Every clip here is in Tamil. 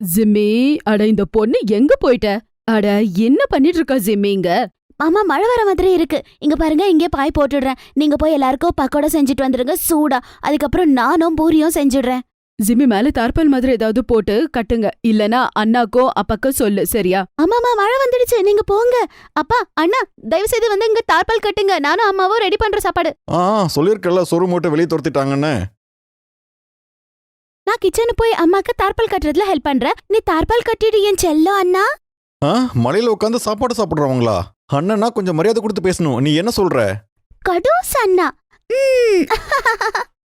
ஜிம்மி அட இந்த பொண்ணு எங்க போயிட்ட? அட என்ன பண்ணிட்டு இருக்கா ஜிம்மி இங்க? மாமா மழை வர மாதிரி இருக்கு. இங்க பாருங்க இங்கே பாய் போட்டுடுறேன். நீங்க போய் எல்லாருக்கும் பக்கோடா செஞ்சுட்டு வந்துருங்க சூடா. அதுக்கப்புறம் நானும் பூரியும் செஞ்சுடுறேன். ஜிம்மி மேல தார்பால் மாதிரி ஏதாவது போட்டு கட்டுங்க. இல்லனா அண்ணாக்கோ அப்பாக்கோ சொல்லு சரியா? அம்மாமா மழை வந்துடுச்சு. நீங்க போங்க. அப்பா அண்ணா தயவு செய்து வந்து இங்க தார்பால் கட்டுங்க. நானும் அம்மாவும் ரெடி பண்ற சாப்பாடு. ஆ சொல்லியிருக்கல சொரு மூட்டை வெளியே துரத்திட்டாங்கன்னு. நான் கிச்சனு போய் அம்மாக்கு தார்பால் கட்டுறதுல ஹெல்ப் பண்றேன். நீ தார்பால் கட்டிடு என் செல்லம் அண்ணா. ஆ மலையில உட்காந்து சாப்பாடு சாப்பிடுறவங்களா? அண்ணனா கொஞ்சம் மரியாதை கொடுத்து பேசணும். நீ என்ன சொல்ற? கடூஸ் அண்ணா. ம்.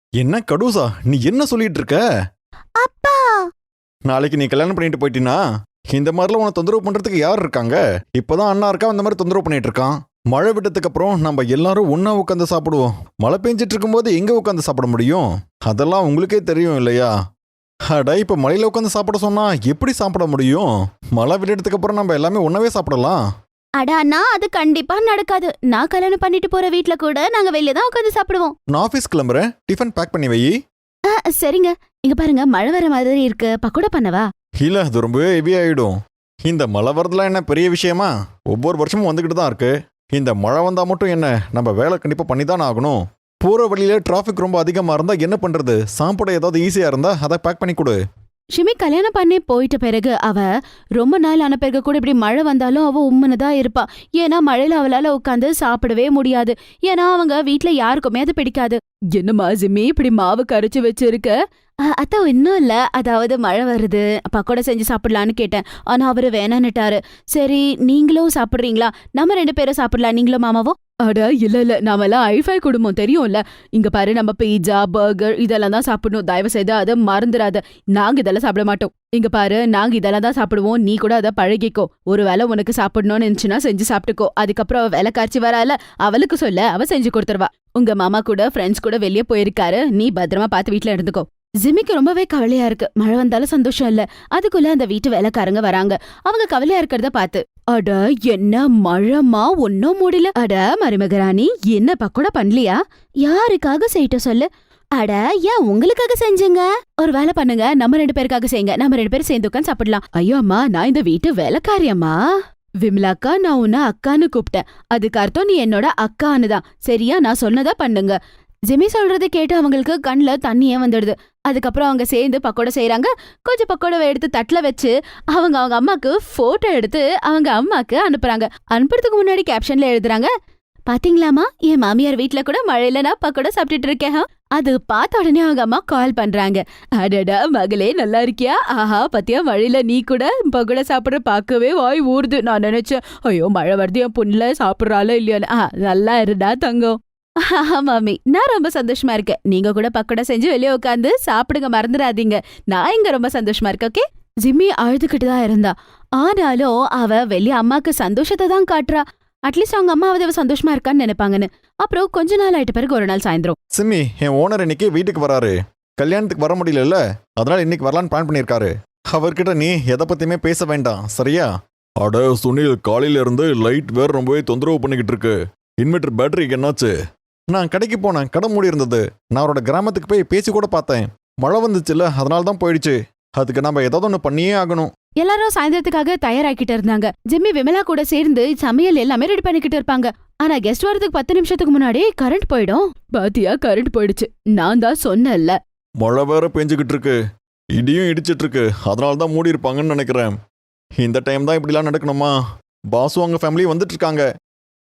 என்ன கடூசா? நீ என்ன சொல்லிட்டு இருக்க? அப்பா. நாளைக்கு நீ கல்யாணம் பண்ணிட்டு போயிட்டினா இந்த மாதிரிலாம் உன தொந்தரவு பண்றதுக்கு யார் இருக்காங்க? இப்பதான் அண்ணா இருக்கா? அந்த மாதிரி தொந்தரவு பண்ணிட்டு இருக்கான். மழை விட்டதுக்கு அப்புறம் நம்ம எல்லாரும் ஒண்ணா உட்காந்து சாப்பிடுவோம். மழை பெஞ்சிட்டு இருக்கும்போது எங்க உட்காந்து சாப்பிட முடியும்? அதெல்லாம் உங்களுக்கே தெரியும் இல்லையா? அட இப்ப மழையில உட்காந்து சாப்பிட சொன்னா எப்படி சாப்பிட முடியும்? மழை விட்டதுக்கு அப்புறம் நம்ம எல்லாமே ஒன்னாவே சாப்பிடலாம். அட அண்ணா அது கண்டிப்பா நடக்காது. நான் கல்யாணம் பண்ணிட்டு போற வீட்ல கூட நாங்க வெளிய தான் உட்காந்து சாப்பிடுவோம். நான் ஆஃபீஸ் கிளம்புறேன். டிஃபன் பேக் பண்ணி வை. ஆ, சரிங்க. இங்க பாருங்க மழை வர மாதிரி இருக்கு. பக்கோடா பண்ணவா? இல்ல அது ரொம்பவே ஹெவி ஆயிடும். இந்த மழை வரதுலாம் என்ன பெரிய விஷயமா? ஒவ்வொரு வருஷமும் வந்துகிட்டு தான் இருக்கு. இந்த மழை வந்தால் மட்டும் என்ன? நம்ம வேலை கண்டிப்பாக பண்ணி தான் ஆகணும். போகிற வழியில் டிராஃபிக் ரொம்ப அதிகமாக இருந்தால் என்ன பண்ணுறது சாப்பிட ஏதாவது ஈஸியாக இருந்தால் அதை பேக் பண்ணி கொடு. ஷிமி கல்யாணம் பண்ணி போயிட்ட பிறகு அவ ரொம்ப நாள் ஆன பிறகு கூட இப்படி மழை வந்தாலும் அவ உம்முன்னு தான் இருப்பா. ஏன்னா மழையில அவளால உட்காந்து சாப்பிடவே முடியாது. ஏன்னா அவங்க வீட்டுல யாருக்குமே அது பிடிக்காது. என்னம்மா ஜிம்மி இப்படி மாவு கரைச்சு வச்சிருக்க? அத்தா இன்னும் இல்ல. அதாவது மழை வருது. பக்கோட செஞ்சு சாப்பிடலான்னு கேட்டேன். ஆனா அவரு வேணான்னுட்டாரு. சரி நீங்களும் சாப்பிடுறீங்களா? நம்ம ரெண்டு பேரும் சாப்பிடலாம். நீங்களும் மாமாவும் அட இல்ல இல்ல. நாமெல்லாம் ஐஃபை குடும்பம். தெரியும்ல. இங்க பாரு நம்ம பீட்சா பர்கர் இதெல்லாம் தான் சாப்பிடணும். தயவு செய்து அதை மறந்துடாத. நாங்க இதெல்லாம் சாப்பிட மாட்டோம். இங்க பாரு நாங்க இதெல்லாம் தான் சாப்பிடுவோம். நீ கூட அதை பழகிக்கோ. ஒருவேளை உனக்கு சாப்பிடணும்னு இருந்துச்சுன்னா செஞ்சு சாப்பிட்டுக்கோ. அதுக்கப்புறம் அவ வேலை காய்ச்சி வரால அவளுக்கு சொல்ல அவ செஞ்சு கொடுத்துருவா. உங்க மாமா கூட ஃப்ரெண்ட்ஸ் கூட வெளியே போயிருக்காரு. நீ பத்திரமா பார்த்து வீட்ல இருந்துக்கோ. ஜிமிக்கு ரொம்பவே கவலையா இருக்கு. மழை வந்தாலும் சந்தோஷம் இல்ல. அதுக்குள்ள அந்த வீட்டு வேலைக்காரங்க வராங்க. அவங்க கவலையா இருக்கிறத பார்த்து அட என்ன மழைமா ஒன்னும் முடியல அட மருமகராணி என்ன பக்கோடா பண்ணலையா? யாருக்காக செய்யிட்ட சொல்லு? அட ஏன் உங்களுக்காக செஞ்சுங்க? ஒரு வேலை பண்ணுங்க. நம்ம ரெண்டு பேருக்காக செய்யுங்க. நம்ம ரெண்டு பேரும் சேர்ந்து உட்காந்து சாப்பிடலாம். ஐயோ அம்மா நான் இந்த வீட்டு வேலைக்காரியம்மா? விமலா விமலாக்கா நான் உன்னை அக்கான்னு கூப்பிட்டேன். அதுக்கு அர்த்தம் நீ என்னோட அக்கான்னு தான். சரியா? நான் சொன்னதா பண்ணுங்க. ஜெமி சொல்றதை கேட்டு அவங்களுக்கு கண்ணில் தண்ணியே வந்துடுது. அதுக்கப்புறம் அவங்க சேர்ந்து பக்கோடா செய்றாங்க. கொஞ்சம் பக்கோடாவை எடுத்து தட்டில் வச்சு அவங்க அவங்க அம்மாக்கு ஃபோட்டோ எடுத்து அவங்க அம்மாக்கு அனுப்புறாங்க. அனுப்புறதுக்கு முன்னாடி கேப்ஷன்ல எழுதுறாங்க. பாத்தீங்களாமா என் மாமியார் வீட்டில் கூட மழையில நான் பக்கோடா சாப்பிட்டுட்டு இருக்கேன். அது பார்த்த உடனே அவங்க அம்மா கால் பண்றாங்க. அடடா மகளே நல்லா இருக்கியா? ஆஹா பத்தியா மழையில நீ கூட பகோடா சாப்பிட்ற பார்க்கவே வாய் ஊறுது. நான் நினைச்சேன் ஐயோ மழை வருது என் பொண்ணுல சாப்பிடுறாளோ இல்லையோன்னு. ஆ நல்லா இருடா தங்கம். மாமி நான் ரொம்ப சந்தோஷமா இருக்கேன். நீங்க கூட பக்கோடா செஞ்சு வெளியே உட்காந்து சாப்பிடுங்க மறந்துடாதீங்க. நான் இங்க ரொம்ப சந்தோஷமா இருக்கேன் ஓகே? ஜிம்மி அழுதுகிட்டு தான் இருந்தா. ஆனாலும் அவ வெளிய அம்மாக்கு சந்தோஷத்தை தான் காட்டுறா. அட்லீஸ்ட் அவங்க அம்மாவது அவ சந்தோஷமா இருக்கான்னு நினைப்பாங்கன்னு. அப்புறம் கொஞ்ச நாள் ஆயிட்ட பிறகு ஒரு நாள் சாயந்தரம். சிம்மி என் ஓனர் இன்னைக்கு வீட்டுக்கு வராரு. கல்யாணத்துக்கு வர முடியலல்ல? அதனால இன்னைக்கு வரலான்னு பிளான் பண்ணியிருக்காரு. அவர்கிட்ட நீ எதை பத்தியுமே பேச வேண்டாம் சரியா? அட சுனில் காலையில இருந்து லைட் வேற ரொம்பவே தொந்தரவு பண்ணிக்கிட்டு இருக்கு. இன்வெர்டர் பேட்டரிக்கு என்னாச்சு? நான் கடைக்கு போனேன். கடை மூடி இருந்தது. நான் அவரோட கிராமத்துக்கு போய் பேசி கூட பார்த்தேன். மழை வந்துச்சுல்ல அதனால தான் போயிடுச்சு. அதுக்கு நம்ம ஏதாவது ஒன்று பண்ணியே ஆகணும். எல்லாரும் சாயந்தரத்துக்காக தயாராக்கிட்டு இருந்தாங்க. ஜிம்மி விமலா கூட சேர்ந்து சமையல் எல்லாமே ரெடி பண்ணிக்கிட்டு இருப்பாங்க. ஆனா கெஸ்ட் வரதுக்கு பத்து நிமிஷத்துக்கு முன்னாடி கரண்ட் போயிடும். பாத்தியா கரண்ட் போயிடுச்சு. நான் தான் சொன்னேன்ல. மழை வேற பெஞ்சுக்கிட்டு இருக்கு. இடியும் இடிச்சிட்டு இருக்கு. அதனால தான் மூடி இருப்பாங்கன்னு நினைக்கிறேன். இந்த டைம் தான் இப்படிலாம் நடக்கணுமா? பாசு அவங்க ஃபேமிலி வந்துட்டு இருக்காங்க.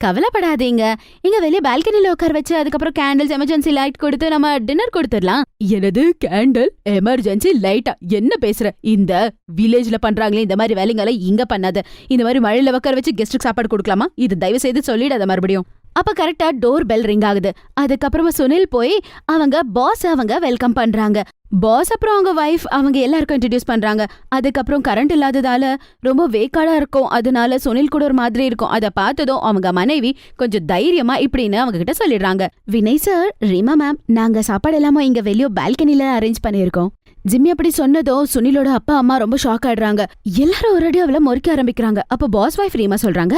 கவலைப்படாதீங்க. இங்க வெளிய பால்கனில உட்கார வச்சு அதுக்கப்புறம் கேண்டில்ஸ் எமர்ஜென்சி லைட் கொடுத்து நம்ம டின்னர் கொடுத்துடலாம். எனது கேண்டில் எமர்ஜென்சி லைட்டா என்ன பேசுற? இந்த வில்லேஜ்ல பண்றாங்களே இந்த மாதிரி வேலைங்களை இங்க பண்ணாத. இந்த மாதிரி மழையில உட்கார வச்சு கெஸ்ட்டுக்கு சாப்பாடு கொடுக்கலாமா? இது தயவு செய்து சொல்லிடாத மறுபடியும். அப்ப கரெக்டா டோர் பெல் ரிங் ஆகுது. அதுக்கப்புறமா சுனில் போய் அவங்க பாஸ் அவங்க வெல்கம் பண்றாங்க. பாஸ் அப்புறம் அவங்க ஒய்ஃப் அவங்க எல்லாருக்கும் இன்ட்ரடியூஸ் பண்றாங்க. அதுக்கப்புறம் கரண்ட் இல்லாததால ரொம்ப வேக்காடா இருக்கும். அதனால சுனில் கூட ஒரு மாதிரி இருக்கும். அதை பார்த்ததும் அவங்க மனைவி கொஞ்சம் தைரியமா இப்படின்னு அவங்க கிட்ட சொல்லிடுறாங்க. வினய் சார் ரீமா மேம் நாங்க சாப்பாடு எல்லாமே இங்க வெளியோ பால்கனில அரேஞ்ச் பண்ணியிருக்கோம். ஜிம்மி அப்படி சொன்னதும் சுனிலோட அப்பா அம்மா ரொம்ப ஷாக் ஆயிடுறாங்க. எல்லாரும் ஒரு அடி அவளை முறிக்க ஆரம்பிக்கிறாங்க. அப்ப பாஸ் வைஃப் ரீமா சொல்றாங்க?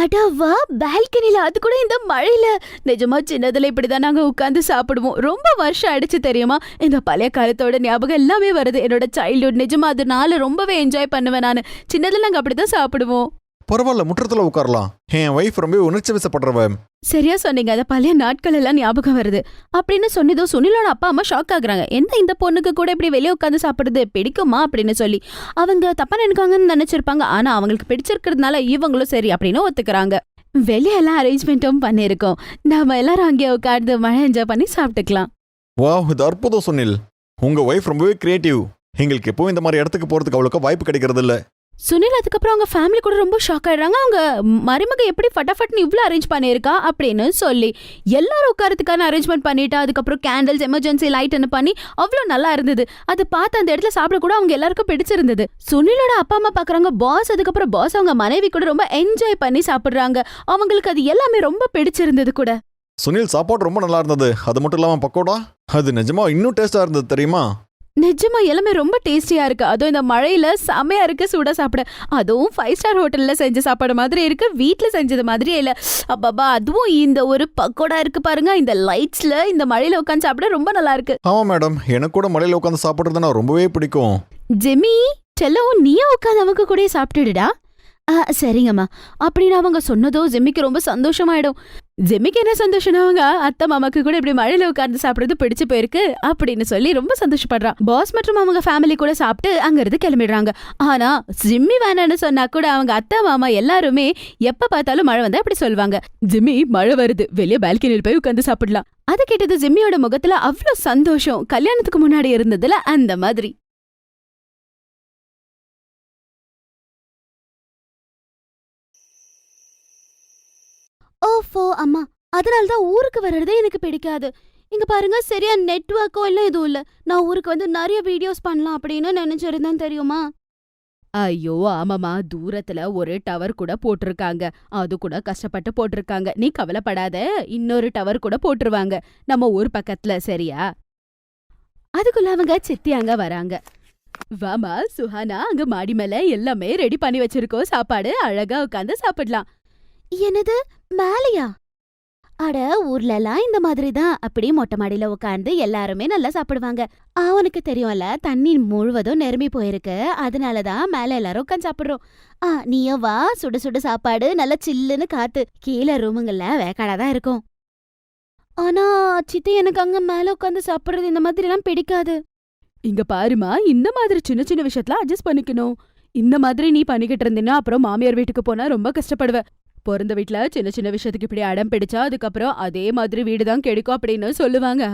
அடாவா பால்கனில அது கூட இந்த மழையில. நிஜமா சின்னதுல இப்படிதான் நாங்க உட்கார்ந்து சாப்பிடுவோம். ரொம்ப வருஷம் அடிச்சு தெரியுமா? இந்த பழைய காலத்தோட ஞாபகம் எல்லாமே வருது. என்னோட சைல்ட்ஹுட் நிஜமா அதனால ரொம்பவே என்ஜாய் பண்ணுவேன் நான். சின்னதுல நாங்க அப்படிதான் சாப்பிடுவோம். பரவாயில்ல முற்றத்துல உட்காரலாம். என் ஒய்ஃப் ரொம்ப உணர்ச்சி வசப்படுறவ. சரியா சொன்னீங்க. அந்த பழைய நாட்கள் எல்லாம் ஞாபகம் வருது. அப்படின்னு சொன்னதோ சுனிலோட அப்பா அம்மா ஷாக் ஆகுறாங்க. என்ன இந்த பொண்ணுக்கு கூட இப்படி வெளியே உட்காந்து சாப்பிடுறது? பிடிக்குமா? அப்படின்னு சொல்லி. அவங்க தப்பா நினைக்காங்கன்னு நினைச்சிருப்பாங்க. ஆனா அவங்களுக்கு பிடிச்சிருக்கிறதுனால இவங்களும் சரி அப்படின்னு ஒத்துக்கிறாங்க. வெளியெல்லாம் அரேஞ்ச்மெண்ட்டும் பண்ணியிருக்கோம். நாம எல்லாரும் அங்கே உட்கார்ந்து மழை என்ஜாய் பண்ணி சாப்பிட்டுக்கலாம். வாவ் இது அற்புதம் சுனில். உங்க ஒய்ஃப் ரொம்பவே கிரியேட்டிவ் எங்களுக்கு எப்பவும் இந்த மாதிரி இடத்துக்கு போறதுக்கு அவ்வளோக்கா வாய்ப்பு கிடைக்கிறது இல்ல சுனில் அதுக்கப்புறம் அவங்க ஃபேமிலி கூட ரொம்ப ஷாக் ஆயிடுறாங்க. அவங்க மருமக எப்படி ஃபட்டாஃபட்னு இவ்வளோ அரேஞ்ச் பண்ணியிருக்கா அப்படின்னு சொல்லி எல்லாரும் உட்காரத்துக்கான அரேஞ்ச்மெண்ட் பண்ணிட்டு அதுக்கப்புறம் கேண்டில்ஸ் எமர்ஜென்சி லைட்னு பண்ணி அவ்வளோ நல்லா இருந்தது. அது பார்த்து அந்த இடத்துல சாப்பிட கூட அவங்க எல்லாருக்கும் பிடிச்சிருந்தது. சுனிலோட அப்பா அம்மா பார்க்குறாங்க பாஸ் அதுக்கப்புறம் பாஸ் அவங்க மனைவி கூட ரொம்ப என்ஜாய் பண்ணி சாப்பிட்றாங்க. அவங்களுக்கு அது எல்லாமே ரொம்ப பிடிச்சிருந்தது கூட. சுனில் சாப்பாடு ரொம்ப நல்லா இருந்தது. அது மட்டும் இல்லாம பக்கோடா? அது நிஜமா இன்னும் டேஸ்டா இருந்தது தெரியுமா? நிஜமா எல்லாமே ரொம்ப டேஸ்டியா இருக்கு. அதுவும் இந்த மழையில செமையா இருக்கு சூடா சாப்பிட. அதுவும் ஃபைவ் ஸ்டார் ஹோட்டல்ல செஞ்ச சாப்பாடு மாதிரி இருக்கு. வீட்ல செஞ்சது மாதிரியே இல்ல. அப்பப்பா அதுவும் இந்த ஒரு பக்கோடா இருக்கு பாருங்க. இந்த லைட்ஸ்ல இந்த மழையில உட்காந்து சாப்பிட ரொம்ப நல்லா இருக்கு. ஆமா மேடம் எனக்கு கூட மலையில உட்காந்து சாப்பிட்றதுனா ரொம்பவே பிடிக்கும். ஜெமி செல்லம் நீயே உட்காந்து அவங்க கூட சாப்பிட்டுடுடா. சரிங்கம்மா. அப்படின்னு அவங்க சொன்னதோ ஜெமிக்கு ரொம்ப சந்தோஷமாயிடும். ஜெமிக்கு என்ன சந்தோஷம்னா அவங்க அத்தை மாமாக்கு கூட இப்படி மழையில உட்கார்ந்து சாப்பிடுறது பிடிச்சு போயிருக்கு அப்படின்னு சொல்லி ரொம்ப சந்தோஷப்படுறான். பாஸ் மற்றும் அவங்க ஃபேமிலி கூட சாப்பிட்டு அங்கிருந்து கிளம்பிடுறாங்க. ஆனா ஜிம்மி வேணான்னு சொன்னா கூட அவங்க அத்தை மாமா எல்லாருமே எப்ப பார்த்தாலும் மழை வந்தா அப்படி சொல்லுவாங்க ஜிம்மி மழை வருது. வெளியே பால்கனியில் போய் உட்கார்ந்து சாப்பிடலாம். அதை கேட்டது ஜிம்மியோட முகத்துல அவ்வளோ சந்தோஷம். கல்யாணத்துக்கு முன்னாடி இருந்ததுல அந்த மாதிரி. ஓஃபோ அம்மா. அதனால தான் ஊருக்கு வர்றதே எனக்கு பிடிக்காது. இங்க பாருங்க சரியா நெட்வொர்க்கோ இல்லை எதுவும் இல்ல. நான் ஊருக்கு வந்து நிறைய வீடியோஸ் பண்ணலாம் அப்படின்னு நினைச்சிருந்தேன் தெரியுமா? ஐயோ ஆமாமா தூரத்துல ஒரு டவர் கூட போட்டிருக்காங்க. அது கூட கஷ்டப்பட்டு போட்டிருக்காங்க. நீ கவலைப்படாத. இன்னொரு டவர் கூட போட்டுருவாங்க. நம்ம ஊர் பக்கத்துல சரியா? அதுக்குள்ள அவங்க சித்தி அங்க வராங்க. வாமா சுஹானா அங்க மாடி மேல எல்லாமே ரெடி பண்ணி வச்சிருக்கோம். சாப்பாடு அழகா உட்காந்து சாப்பிடலாம். என்னது? மேலையா? அட ஊர்ல எல்லாம் இந்த மாதிரி தான் அப்படி மொட்டை மாடியில உட்காந்து எல்லாருமே நல்லா சாப்பிடுவாங்க. அவனுக்கு தெரியும்ல தண்ணி முழுவதும் நிரம்பி போயிருக்கு. அதனாலதான் மேல எல்லாரும் உட்காந்து சாப்பிடுறோம். ஆ நீயும் வா சுட சுட சாப்பாடு நல்லா சில்லுன்னு காத்து. கீழே ரூமுங்கள்ல வேக்காடா தான் இருக்கும். ஆனா சித்தி எனக்கு அங்க மேல உட்காந்து சாப்பிடுறது இந்த மாதிரி எல்லாம் பிடிக்காது. இங்க பாருமா இந்த மாதிரி சின்ன சின்ன விஷயத்துல அட்ஜஸ்ட் பண்ணிக்கணும். இந்த மாதிரி நீ பண்ணிக்கிட்டு இருந்தீன்னா அப்புறம் மாமியார் வீட்டுக்கு போனா ரொம்ப கஷ்டப்படுவ. பிறந்த வீட்ல சின்ன சின்ன விஷயத்துக்கு இப்படி அடம் பிடிச்சா அதுக்கப்புறம் அதே மாதிரி வீடு தான் கிடைக்கும் அப்படின்னு சொல்லுவாங்க?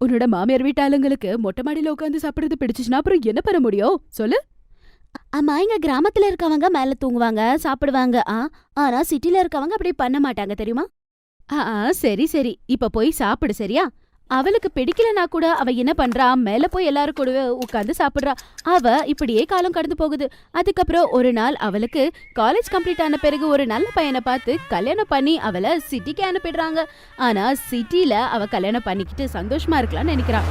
உன்னோட மாமியார் வீட்டு ஆளுங்களுக்கு மொட்டை மாடியில உட்காந்து சாப்பிடுறது பிடிச்சிச்சுன்னா அப்புறம் என்ன பண்ண முடியும்? சொல்லு. ஆமா இங்க கிராமத்துல இருக்கவங்க மேல தூங்குவாங்க சாப்பிடுவாங்க. ஆ ஆனா சிட்டில இருக்கவங்க அப்படி பண்ண மாட்டாங்க தெரியுமா? ஆ, சரி சரி. இப்ப போய் சாப்பிடு சரியா? அவளுக்கு பிடிக்கலனா கூட அவ என்ன பண்றா? மேல போய் எல்லாரும் கூட உட்கார்ந்து சாப்பிடுறா. அவ இப்படியே காலம் கடந்து போகுது. அதுக்கப்புறம் ஒரு நாள் அவளுக்கு காலேஜ் கம்ப்ளீட் ஆன பிறகு ஒரு நல்ல பையனை பார்த்து கல்யாணம் பண்ணி அவளை சிட்டிக்கு அனுப்பிடுறாங்க. ஆனா சிட்டில அவ கல்யாணம் பண்ணிக்கிட்டு சந்தோஷமா இருக்கலாம்னு நினைக்கிறான்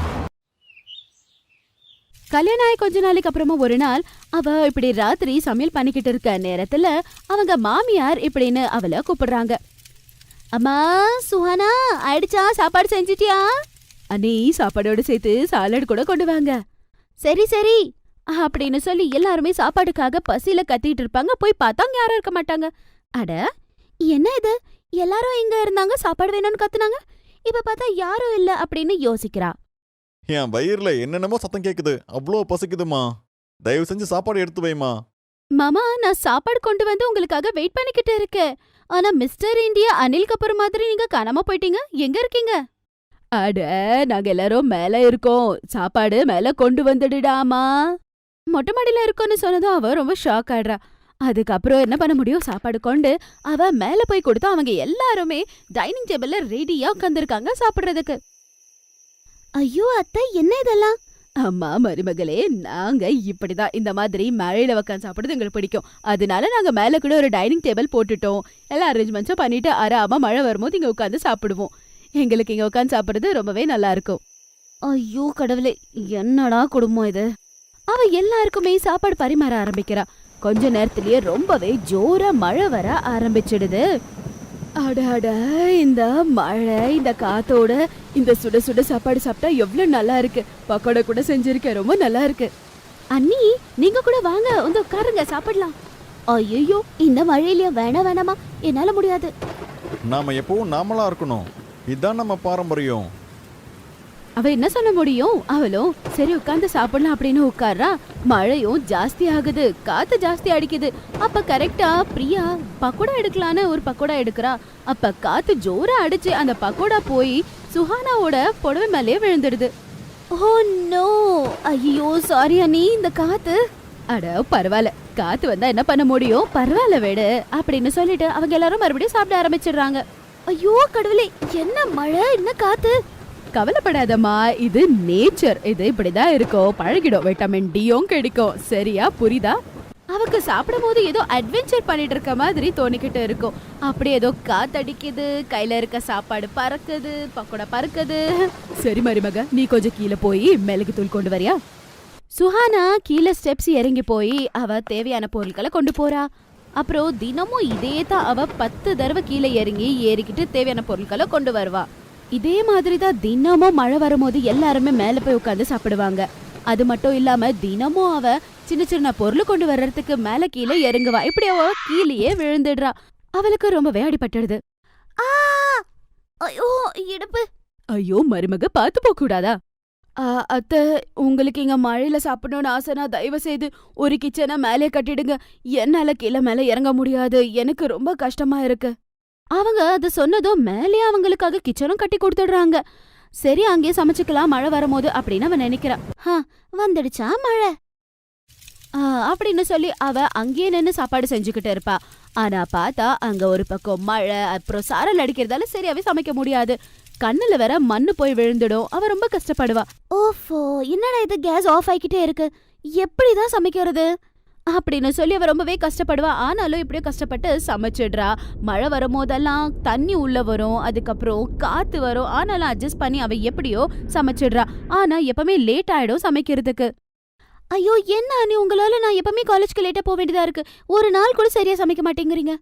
கல்யாணம் ஆகி கொஞ்ச நாளைக்கு அப்புறமா ஒரு நாள் அவ இப்படி ராத்திரி சமையல் பண்ணிக்கிட்டு இருக்க நேரத்துல அவங்க மாமியார் இப்படின்னு அவளை கூப்பிடுறாங்க. அம்மா சுஹானா ஆயிடுச்சா சாப்பாடு செஞ்சிட்டியா? அண்ணி சாப்பாடோட சேர்த்து சாலட் கூட கொண்டு வாங்க. சரி சரி. அப்படின்னு சொல்லி எல்லாருமே சாப்பாடுக்காக பசியில கத்திட்டு இருப்பாங்க. போய் பார்த்தா அங்க யாரும் இருக்க மாட்டாங்க. அட என்ன இது? எல்லாரும் இங்க இருந்தாங்க சாப்பாடு வேணும்னு கத்துனாங்க? இப்ப பார்த்தா யாரும் இல்ல அப்படின்னு யோசிக்கிறா. என் வயிறுல என்னென்னமோ சத்தம் கேக்குது. அவ்வளோ பசிக்குதுமா. தயவு செஞ்சு சாப்பாடு எடுத்து வைமா. மாமா நான் சாப்பாடு கொண்டு வந்து உங்களுக்காக வெயிட் பண்ணிக்கிட்டு இருக்கேன். ஆனா மிஸ்டர் இந்தியா அனில் கபூர் மாதிரி நீங்க காணாம போயிட்டீங்க. எங்க இருக்கீங்க? அட நாங்க எல்லாரும் மேல இருக்கோம். சாப்பாடு மேல கொண்டு வந்துடுடாமா? மொட்டை மாடியில இருக்கோம்னு சொன்னதும் அவ ரொம்ப ஷாக் ஆயிடுறா. அதுக்கப்புறம் என்ன பண்ண முடியும்? சாப்பாடு கொண்டு அவ மேல போய் கொடுத்தா அவங்க எல்லாருமே டைனிங் டேபிள்ல ரெடியா உட்காந்துருக்காங்க சாப்பிடுறதுக்கு. ஐயோ அத்தை என்ன இதெல்லாம்? அம்மா மருமகளே நாங்க இப்படிதான். இந்த மாதிரி மழையில உட்காந்து சாப்பிடுறது எங்களுக்கு பிடிக்கும். அதனால நாங்க மேல கூட ஒரு டைனிங் டேபிள் போட்டுட்டோம். எல்லா அரேஞ்ச்மெண்ட்ஸும் பண்ணிட்டு ஆறாம மழை வரும்போது இங்க உட்காந்து சாப்பிடுவோம். எங்களுக்கு இங்க உட்காந்து சாப்பிடுறது ரொம்பவே நல்லா இருக்கும் ஐயோ கடவுளே என்னடா குடும்பம் இது? அவ எல்லாருக்குமே சாப்பாடு பரிமாற ஆரம்பிக்கிறா. கொஞ்ச நேரத்திலேயே ரொம்பவே ஜோரா மழை வர ஆரம்பிச்சிடுது. அடாட இந்த மழை இந்த காத்தோட இந்த சுட சுட சாப்பாடு சாப்பிட்டா எவ்வளவு நல்லா இருக்கு பக்கோடா கூட செஞ்சிருக்கேன் ரொம்ப நல்லா இருக்கு அண்ணி நீங்க கூட வாங்க வந்து உட்காருங்க சாப்பிடலாம். ஐயோ இந்த மழையிலயா வேணா வேணாமா? என்னால முடியாது. நாம எப்பவும் நாமளா இருக்கணும். இதுதான் நம்ம பாரம்பரியம். அவ என்ன சொல்ல முடியும்? அவளும் சரி உட்கார்ந்து சாப்பிடலாம் அப்படின்னு உட்கார்றா. மழையும் ஜாஸ்தி ஆகுது காத்து ஜாஸ்தி அடிக்குது. அப்ப கரெக்டா பிரியா பக்கோடா எடுக்கலான்னு ஒரு பக்கோடா எடுக்கிறா. அப்ப காத்து ஜோரா அடிச்சு அந்த பக்கோடா போய் சுஹானாவோட புடவை மேலே விழுந்துடுது. Oh no. ஐயோ சாரி அண்ணி இந்த காத்து. அட பரவாயில்ல. காத்து வந்தா என்ன பண்ண முடியும்? பரவாயில்ல விடு அப்படின்னு சொல்லிட்டு அவங்க எல்லாரும் மறுபடியும் சாப்பிட ஆரம்பிச்சிடுறாங்க. ஐயோ கடவுளே என்ன மழை என்ன காத்து? கவலைப்படாதம்மா இது நேச்சர் இது இப்படிதான் இருக்கும். பழகிடும். விட்டமின் டியும் கிடைக்கும். சரியா? புரியுதா? அவக்கு சாப்பிடும் போது ஏதோ அட்வென்ச்சர் பண்ணிட்டு இருக்க மாதிரி தோணிக்கிட்டு இருக்கும். அப்படி ஏதோ காத்தடிக்குது கையில இருக்க சாப்பாடு பறக்குது பக்கோடா பறக்குது. சரி மருமக நீ கொஞ்சம் கீழே போய் மிளகு தூள் கொண்டு வரியா? சுஹானா கீழே ஸ்டெப்ஸ் இறங்கி போய் அவ தேவையான பொருட்களை கொண்டு போறா. அப்புறம் தினமும் இதே தான் அவ பத்து தடவை கீழே இறங்கி ஏறிக்கிட்டு தேவையான பொருட்களை கொண்டு வருவா. இதே மாதிரி தான் தினமும் மழை வரும்போது எல்லாருமே மேல போய் உட்காந்து சாப்பிடுவாங்க. அது மட்டும் இல்லாம தினமும் அவ சின்ன சின்ன பொருள் கொண்டு வர்றதுக்கு மேல கீழே இறங்குவா. இப்படி அவ கீழேயே விழுந்துடுறா. அவளுக்கு ரொம்பவே அடிபட்டுடுது. ஆ! ஐயோ இடுப்பு. ஐயோ மருமக பார்த்து போக கூடாதா அத்த உங்களுக்கு இங்க மழையில சாப்பிடணும்னு ஆசைனா தயவு செய்து ஒரு கிச்சனை மேலே கட்டிடுங்க. என்னால கீழே மேல இறங்க முடியாது. எனக்கு ரொம்ப கஷ்டமா இருக்கு. அவங்க அது சொன்னதும் மேலே அவங்களுக்காக கிச்சனும் கட்டி கொடுத்துடுறாங்க. சரி அங்கேயே சமைச்சுக்கலாம். மழை வரும்போது அப்படின்னு அவன் நினைக்கிறா. வந்துடுச்சா மழை? ஆ, அப்படின்னு சொல்லி அவ அங்கேயே நின்னு சாப்பாடு செஞ்சுக்கிட்டு இருப்பா. ஆனா பார்த்தா அங்க ஒரு பக்கம் மழை அப்புறம் சாரல் அடிக்கிறதால சரியாவே சமைக்க முடியாது. கண்ணுல வேற மண்ணு போய் விழுந்துடும். அவ ரொம்ப கஷ்டப்படுவா. ஓஃபோ என்னடா இது? கேஸ் ஆஃப் ஆகிக்கிட்டே இருக்கு. எப்படிதான் சமைக்கிறது? அப்படின்னு சொல்லி அவ ரொம்பவே கஷ்டப்படுவா. ஆனாலும் இப்படியோ கஷ்டப்பட்டு சமைச்சிடுறா. மழை வரும்போதெல்லாம் தண்ணி உள்ள வரும். அதுக்கப்புறம் காத்து வரும். ஆனாலும் அட்ஜஸ்ட் பண்ணி அவ எப்படியோ சமைச்சிடுறா. ஆனா எப்பவுமே லேட் ஆயிடும் சமைக்கிறதுக்கு. ஐயோ என்ன அண்ணி? உங்களால நான் எப்பவுமே காலேஜ்க்கு லேட்டா போக வேண்டியதா இருக்கு. ஒரு நாள் கூட சரியா சமைக்க மாட்டேங்கிறீங்க.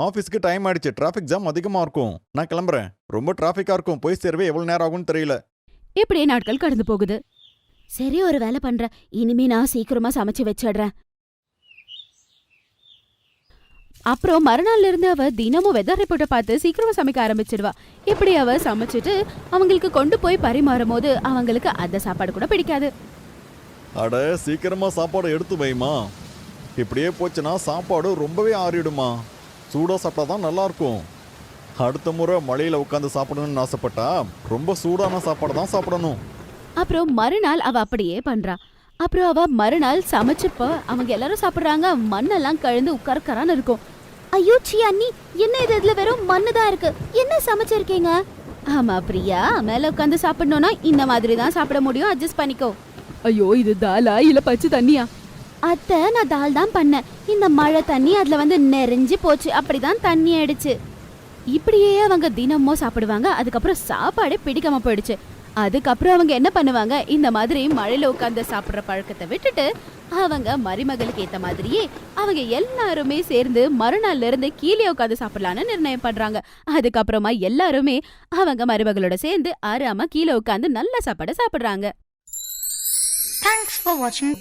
ஆஃபீஸ்க்கு டைம் ஆயிடுச்சு. டிராஃபிக் ஜாம் அதிகமா இருக்கும். நான் கிளம்புறேன். ரொம்ப டிராஃபிக்கா இருக்கும். போய் சேரவே எவ்வளவு நேரம் ஆகும்னு தெரியல. இப்படியே நாட்கள் கடந்து போகுது? சரி ஒரு வேலை பண்றேன். இனிமே நான் சீக்கிரமா சமைச்சு வச்சிடுறேன். அப்புறம் மறுநாள்ல இருந்து அவ தினமும் வெதர் ரிப்போர்ட்டை பார்த்து சீக்கிரமா சமைக்க ஆரம்பிச்சிடுவா இப்படி அவ சமைச்சிட்டு அவங்களுக்கு கொண்டு போய் பரிமாறும் போது அவங்களுக்கு அந்த சாப்பாடு கூட பிடிக்காது. அட சீக்கிரமா சாப்பாடு எடுத்து வைமா. இப்படியே போச்சுன்னா சாப்பாடு ரொம்பவே ஆறிடுமா. சூடா சாப்பிட்டா தான் நல்லா இருக்கும் அடுத்த முறை மழையில உட்காந்து சாப்பிடணும்னு ஆசைப்பட்டா ரொம்ப சூடான சாப்பாடு தான் சாப்பிடணும். அப்புறம் மறுநாள் அவ அப்படியே பண்றா. அப்புறம் அவ மறுநாள் சமைச்சப்ப. அவங்க எல்லாரும் சாப்பிடுறாங்க. மண்ணெல்லாம் கழுந்து உட்கார்க்கறான்னு இருக்கும். ஐயோ சி அண்ணி என்ன இது? இதுல வெறும் மண்ணு தான் இருக்கு. என்ன சமைச்சிருக்கீங்க? ஆமா பிரியா. மேல உட்காந்து சாப்பிடணும்னா இந்த மாதிரி தான் சாப்பிட முடியும். அட்ஜஸ்ட் பண்ணிக்கோ. ஐயோ இது தாலா? இல்ல பச்சை தண்ணியா? அத்தை நான் தால் தான் பண்ணேன். இந்த மழை தண்ணி அதில் வந்து நெறிஞ்சு போச்சு. அப்படிதான் தண்ணி ஆயிடுச்சு. இப்படியே அவங்க தினமும் சாப்பிடுவாங்க. அதுக்கப்புறம் சாப்பாடே பிடிக்காம போயிடுச்சு. அதுக்கப்புறம் அவங்க என்ன பண்ணுவாங்க? இந்த மாதிரி மழையில உட்காந்து சாப்பிட்ற பழக்கத்தை விட்டுட்டு அவங்க மருமகளுக்கு ஏற்ற மாதிரியே அவங்க எல்லாருமே சேர்ந்து மறுநாள்ல இருந்து கீழே உட்காந்து சாப்பிடலான்னு நிர்ணயம் பண்றாங்க. அதுக்கப்புறமா எல்லாருமே அவங்க மருமகளோட சேர்ந்து ஆறாம கீழே உட்காந்து நல்ல சாப்பாடை சாப்பிடுறாங்க. Thanks for watching.